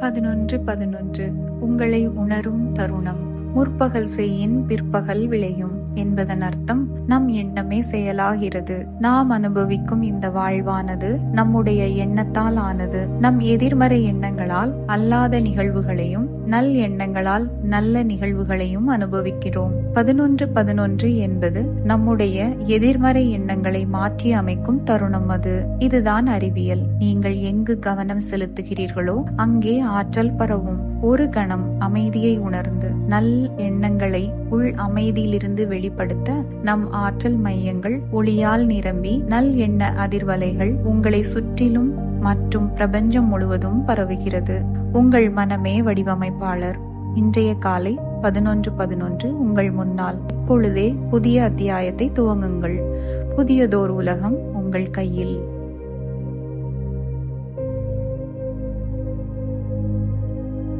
பதினொன்று பதினொன்று. உங்களை உணரும் தருணம். முற்பகல் செய்யின் பிற்பகல் விளையும். என்பதன் அர்த்தம் நம் எண்ணமே செயலாகிறது. நாம் அனுபவிக்கும் இந்த வாழ்வானது நம்முடைய எண்ணத்தால் ஆனது. நம் எதிர்மறை எண்ணங்களால் அல்லாத நிகழ்வுகளையும் நல் எண்ணங்களால் நல்ல நிகழ்வுகளையும் அனுபவிக்கிறோம். பதினொன்று பதினொன்று என்பது நம்முடைய எதிர்மறை எண்ணங்களை மாற்றி அமைக்கும் தருணம் அது. இதுதான் அறிவியல். நீங்கள் எங்கு கவனம் செலுத்துகிறீர்களோ அங்கே ஆற்றல் பரவும். ஒரு கணம் அமைதியை உணர்ந்து நல் எண்ணங்களை உள் அமைதியிலிருந்து வெளிப்படுத்த நம் ஆற்றல் மையங்கள் ஒளியால் நிரம்பி நல் எண்ண அதிர்வலைகள் உங்களை சுற்றிலும் மற்றும் பிரபஞ்சம் முழுவதும் பரவுகிறது. உங்கள் மனமே வடிவமைப்பாளர். இன்றைய காலை பதினொன்று பதினொன்று உங்கள் முன்னால். இப்பொழுதே புதிய அத்தியாயத்தை துவங்குங்கள். புதியதோர் உலகம் உங்கள் கையில்.